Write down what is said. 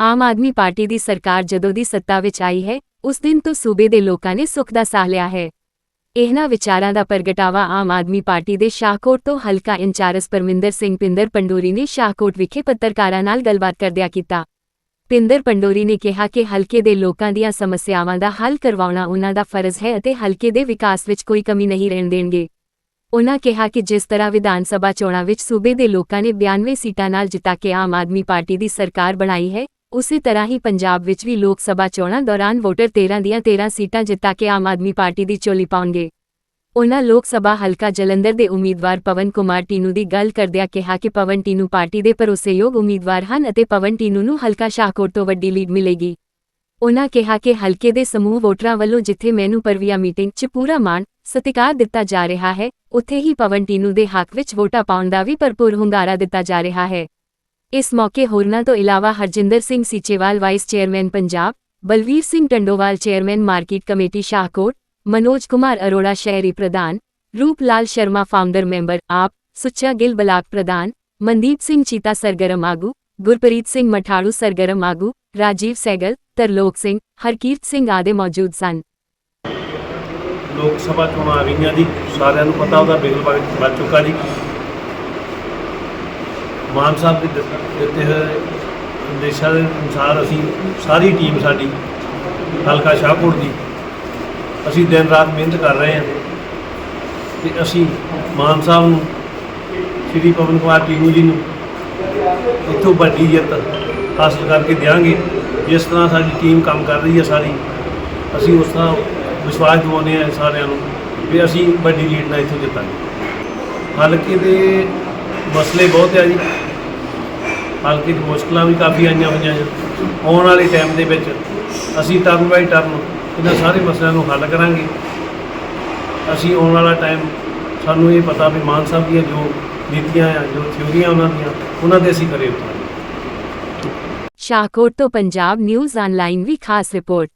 Aam Aadmi party ਦੀ ਸਰਕਾਰ ਜਦੋਂ ਦੀ ਸੱਤਾ ਵਿੱਚ ਆਈ ਹੈ, ਉਸ ਦਿਨ ਤੋਂ ਸੂਬੇ ਦੇ ਲੋਕਾਂ ਨੇ ਸੁੱਖ ਦਾ ਸਾਹ ਲਿਆ ਹੈ। ਇਹਨਾਂ ਵਿਚਾਰਾਂ ਦਾ ਪ੍ਰਗਟਾਵਾ ਆਮ ਆਦਮੀ ਪਾਰਟੀ ਦੇ ਸ਼ਾਹਕੋਟ ਤੋਂ ਹਲਕਾ ਇੰਚਾਰਜ ਪਰਮਿੰਦਰ ਸਿੰਘ ਪਿੰਦਰ ਪੰਡੋਰੀ ਨੇ ਸ਼ਾਹਕੋਟ ਵਿਖੇ ਪੱਤਰਕਾਰਾਂ ਨਾਲ ਗੱਲਬਾਤ ਕਰਦਿਆਂ ਕੀਤਾ। ਪਿੰਦਰ ਪੰਡੋਰੀ ਨੇ ਕਿਹਾ ਕਿ ਹਲਕੇ ਦੇ ਲੋਕਾਂ ਦੀਆਂ ਸਮੱਸਿਆਵਾਂ ਦਾ ਹੱਲ ਕਰਵਾਉਣਾ ਉਹਨਾਂ ਦਾ ਫਰਜ਼ ਹੈ ਅਤੇ ਹਲਕੇ ਦੇ ਵਿਕਾਸ ਵਿੱਚ ਕੋਈ ਕਮੀ ਨਹੀਂ ਰਹਿਣ ਦੇਣਗੇ। ਉਹਨਾਂ ਕਿਹਾ ਕਿ ਜਿਸ ਤਰ੍ਹਾਂ ਵਿਧਾਨ ਸਭਾ ਚੋਣਾਂ ਵਿੱਚ ਸੂਬੇ ਦੇ ਲੋਕਾਂ ਨੇ 92 ਸੀਟਾਂ ਨਾਲ ਜਿਤਾ ਕੇ ਆਮ ਆਦਮੀ ਪਾਰਟੀ ਦੀ ਸਰਕਾਰ ਬਣਾਈ ਹੈ ਉਸੇ ਤਰ੍ਹਾਂ ਹੀ ਪੰਜਾਬ ਵਿੱਚ ਵੀ ਲੋਕ ਸਭਾ ਚੋਣਾਂ ਦੌਰਾਨ ਵੋਟਰ 13 ਦੀਆਂ 13 ਸੀਟਾਂ ਜਿਤਾ ਕੇ ਆਮ ਆਦਮੀ ਪਾਰਟੀ ਦੀ ਝੋਲੀ ਪਾਉਣਗੇ। ਉਨ੍ਹਾਂ ਲੋਕ ਸਭਾ ਹਲਕਾ ਜਲੰਧਰ ਦੇ ਉਮੀਦਵਾਰ ਪਵਨ ਕੁਮਾਰ ਟੀਨੂ ਦੀ ਗੱਲ ਕਰਦਿਆਂ ਕਿਹਾ ਕਿ ਪਵਨ ਟੀਨੂ ਪਾਰਟੀ ਦੇ ਭਰੋਸੇਯੋਗ ਉਮੀਦਵਾਰ ਹਨ ਅਤੇ ਪਵਨ ਟੀਨੂ ਨੂੰ ਹਲਕਾ ਸ਼ਾਹਕੋਟ ਤੋਂ ਵੱਡੀ ਲੀਡ ਮਿਲੇਗੀ। ਉਹਨਾਂ ਕਿਹਾ ਕਿ ਹਲਕੇ ਦੇ ਸਮੂਹ ਵੋਟਰਾਂ ਵੱਲੋਂ ਜਿੱਥੇ ਮੈਨੂੰ ਪਰਵੀਆ ਮੀਟਿੰਗ 'ਚ ਪੂਰਾ ਮਾਣ, ਸਤਿਕਾਰ ਦਿੱਤਾ ਜਾ ਰਿਹਾ ਹੈ, ਉੱਥੇ ਹੀ ਪਵਨ ਟੀਨੂ ਦੇ ਹੱਕ ਵਿੱਚ ਵੋਟਾਂ ਪਾਉਣ ਦਾ ਵੀ ਭਰਪੂਰ ਹੁੰਗਾਰਾ ਦਿੱਤਾ ਜਾ ਰਿਹਾ ਹੈ। ਇਸ ਮੌਕੇ ਹੋਰਨਾਂ ਤੋਂ ਇਲਾਵਾ Harjinder Singh Seechewal, vice chairman Punjab, Balvir Singh Tandowal chairman market committee Shahkot, Manoj Kumar Arora, ਸ਼ਹਿਰੀ ਪ੍ਰਧਾਨ ਰੂਪ ਲਾਲ ਸ਼ਰਮਾ, ਫਾਊਂਡਰ ਮੈਂਬਰ ਆਪ, ਸੁੱਚਾ ਗਿੱਲ, ਬਲਾਕ ਪ੍ਰਧਾਨ, ਮਨਦੀਪ ਸਿੰਘ, ਚੀਤਾ ਸਰਗਰਮ ਆਗੂ, ਗੁਰਪ੍ਰੀਤ ਸਿੰਘ ਮਠਾੜੂ, ਸਰਗਰਮ ਆਗੂ, ਰਾਜੀਵ ਸੈਗਲ, ਤਰਲੋਕ ਸਿੰਘ, ਹਰਕੀਰਤ ਸਿੰਘ ਆਦਿ ਮੌਜੂਦ ਸਨ। ਲੋਕ ਸਭਾ ਚੋਣਾਂ ਆ ਗਈਆਂ ਜੀ, ਸਾਰਿਆਂ ਨੂੰ ਪਤਾ ਉਹਦਾ ਬਿਗਲ ਬਣ ਚੁੱਕਾ ਜੀ। ਮਾਨ ਸਾਹਿਬ ਦੇ ਦਿੱਤ- ਦਿੱਤੇ ਹੋਏ ਨਿਰਦੇਸ਼ਾਂ ਦੇ ਅਨੁਸਾਰ ਅਸੀਂ ਸਾਰੀ ਟੀਮ ਸਾਡੀ, ਹਲਕਾ ਸ਼ਾਹਪੁਰ ਦੀ, ਅਸੀਂ ਦਿਨ ਰਾਤ ਮਿਹਨਤ ਕਰ ਰਹੇ ਹਾਂ ਤੇ ਅਸੀਂ ਮਾਨ ਸਾਹਿਬ ਨੂੰ, ਸ਼੍ਰੀ ਪਵਨ ਕੁਮਾਰ ਟੀਨੂ ਜੀ ਨੂੰ ਇੱਥੋਂ ਵੱਡੀ ਜਿੱਤ ਹਾਸਲ ਕਰਕੇ ਦਿਆਂਗੇ। ਜਿਸ ਤਰ੍ਹਾਂ ਸਾਡੀ ਟੀਮ ਕੰਮ ਕਰ ਰਹੀ ਹੈ ਸਾਰੀ, ਅਸੀਂ ਉਸ ਤਰ੍ਹਾਂ ਵਿਸ਼ਵਾਸ ਦਿਵਾਉਂਦੇ ਹਾਂ ਸਾਰਿਆਂ ਨੂੰ ਵੀ ਅਸੀਂ ਵੱਡੀ ਲੀਡ ਨਾਲ ਇੱਥੋਂ ਜਿੱਤਾਂਗੇ। ਹਲਕੇ ਦੇ ਮਸਲੇ ਬਹੁਤ ਆ ਜੀ। ਹਲਕੇ ਦੀ ਮੁਸ਼ਕਲਾਂ ਵੀ ਕਾਫੀ ਆਈਆਂ ਹੋਈਆਂ ਜੀ ਆਉਣ ਵਾਲੇ ਟਾਈਮ ਦੇ ਵਿੱਚ ਅਸੀਂ ਟਰਨ ਬਾਈ ਟਰਨ ਇਹਨਾਂ ਸਾਰੇ ਮਸਲਿਆਂ ਨੂੰ ਹੱਲ ਕਰਾਂਗੇ। ਅਸੀਂ ਆਉਣ ਵਾਲਾ ਟਾਈਮ ਸਾਨੂੰ ਇਹ ਪਤਾ ਵੀ ਮਾਨ ਸਾਹਿਬ ਦੀਆਂ ਜੋ ਨੀਤੀਆਂ ਆ, ਜੋ ਥਿਊਰੀਆਂ ਉਹਨਾਂ ਦੀਆਂ, ਉਹਨਾਂ ਦੇ ਅਸੀਂ ਕਰੇ ਉਤਾਰਾਂਗੇ। ਸ਼ਾਹਕੋਟ ਤੋਂ ਪੰਜਾਬ ਨਿਊਜ਼ ਆਨਲਾਈਨ ਵੀ ਖਾਸ ਰਿਪੋਰਟ